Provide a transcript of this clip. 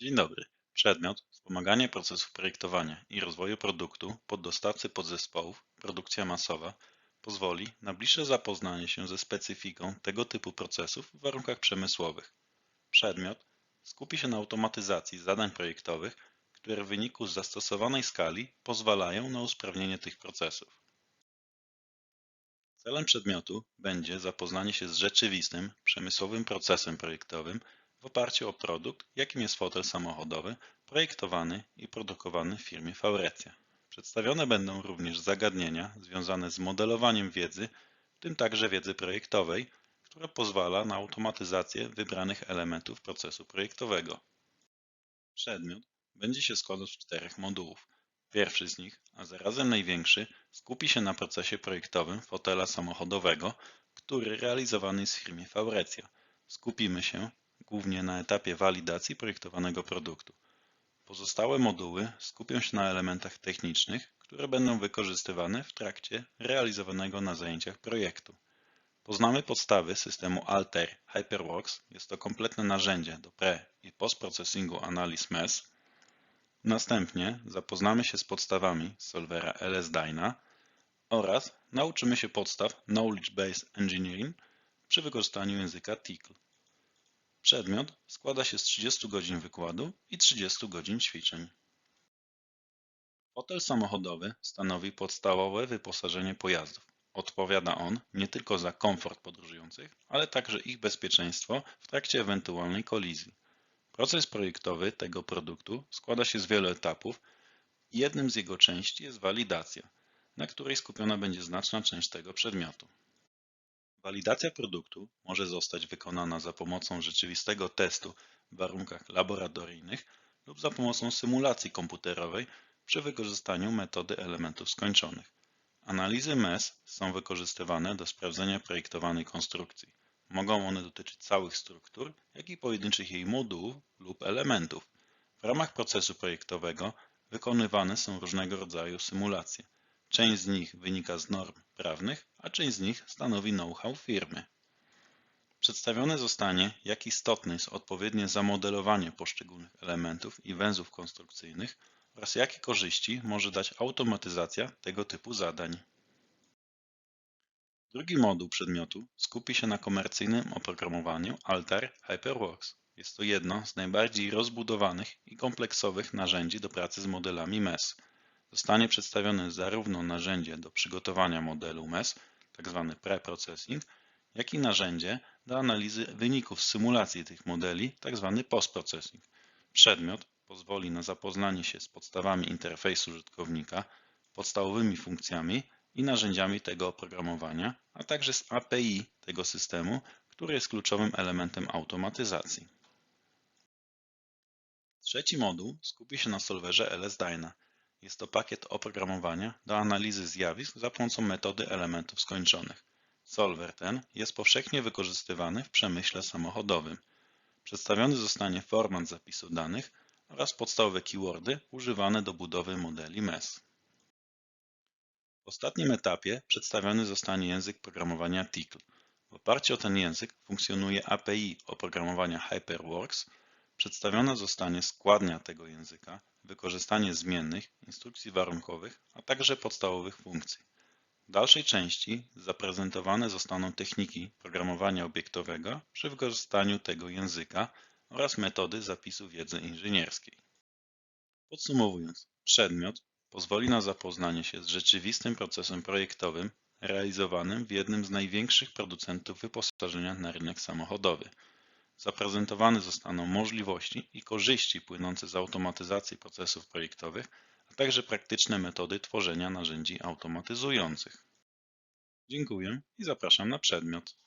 Dzień dobry. Przedmiot Wspomaganie procesów projektowania i rozwoju produktu poddostawcy podzespołów produkcja masowa pozwoli na bliższe zapoznanie się ze specyfiką tego typu procesów w warunkach przemysłowych. Przedmiot skupi się na automatyzacji zadań projektowych, które w wyniku zastosowanej skali pozwalają na usprawnienie tych procesów. Celem przedmiotu będzie zapoznanie się z rzeczywistym, przemysłowym procesem projektowym w oparciu o produkt, jakim jest fotel samochodowy projektowany i produkowany w firmie Faurecia. Przedstawione będą również zagadnienia związane z modelowaniem wiedzy, w tym także wiedzy projektowej, która pozwala na automatyzację wybranych elementów procesu projektowego. Przedmiot będzie się składał z czterech modułów. Pierwszy z nich, a zarazem największy, skupi się na procesie projektowym fotela samochodowego, który realizowany jest w firmie Faurecia. Skupimy się głównie na etapie walidacji projektowanego produktu. Pozostałe moduły skupią się na elementach technicznych, które będą wykorzystywane w trakcie realizowanego na zajęciach projektu. Poznamy podstawy systemu Altair HyperWorks. Jest to kompletne narzędzie do pre- i postprocesingu analiz MES. Następnie zapoznamy się z podstawami solwera LS-DYNA oraz nauczymy się podstaw Knowledge Based Engineering przy wykorzystaniu języka TICL. Przedmiot składa się z 30 godzin wykładu i 30 godzin ćwiczeń. Fotel samochodowy stanowi podstawowe wyposażenie pojazdów. Odpowiada on nie tylko za komfort podróżujących, ale także ich bezpieczeństwo w trakcie ewentualnej kolizji. Proces projektowy tego produktu składa się z wielu etapów jednym z jego części jest walidacja, na której skupiona będzie znaczna część tego przedmiotu. Walidacja produktu może zostać wykonana za pomocą rzeczywistego testu w warunkach laboratoryjnych lub za pomocą symulacji komputerowej przy wykorzystaniu metody elementów skończonych. Analizy MES są wykorzystywane do sprawdzenia projektowanej konstrukcji. Mogą one dotyczyć całych struktur, jak i pojedynczych jej modułów lub elementów. W ramach procesu projektowego wykonywane są różnego rodzaju symulacje. Część z nich wynika z norm prawnych, a część z nich stanowi know-how firmy. Przedstawione zostanie, jak istotne jest odpowiednie zamodelowanie poszczególnych elementów i węzłów konstrukcyjnych oraz jakie korzyści może dać automatyzacja tego typu zadań. Drugi moduł przedmiotu skupi się na komercyjnym oprogramowaniu Altair HyperWorks. Jest to jedno z najbardziej rozbudowanych i kompleksowych narzędzi do pracy z modelami MES. Zostanie przedstawione zarówno narzędzie do przygotowania modelu MES, tzw. preprocessing, jak i narzędzie do analizy wyników symulacji tych modeli, tzw. postprocessing. Przedmiot pozwoli na zapoznanie się z podstawami interfejsu użytkownika, podstawowymi funkcjami i narzędziami tego oprogramowania, a także z API tego systemu, który jest kluczowym elementem automatyzacji. Trzeci moduł skupi się na solwerze LS-DYNA. Jest to pakiet oprogramowania do analizy zjawisk za pomocą metody elementów skończonych. Solver ten jest powszechnie wykorzystywany w przemyśle samochodowym. Przedstawiony zostanie format zapisu danych oraz podstawowe keywordy używane do budowy modeli MES. W ostatnim etapie przedstawiony zostanie język programowania TICL. W oparciu o ten język funkcjonuje API oprogramowania HyperWorks. Przedstawiona zostanie składnia tego języka, wykorzystanie zmiennych, instrukcji warunkowych, a także podstawowych funkcji. W dalszej części zaprezentowane zostaną techniki programowania obiektowego przy wykorzystaniu tego języka oraz metody zapisu wiedzy inżynierskiej. Podsumowując, przedmiot pozwoli na zapoznanie się z rzeczywistym procesem projektowym realizowanym w jednym z największych producentów wyposażenia na rynek samochodowy. Zaprezentowane zostaną możliwości i korzyści płynące z automatyzacji procesów projektowych, a także praktyczne metody tworzenia narzędzi automatyzujących. Dziękuję i zapraszam na przedmiot.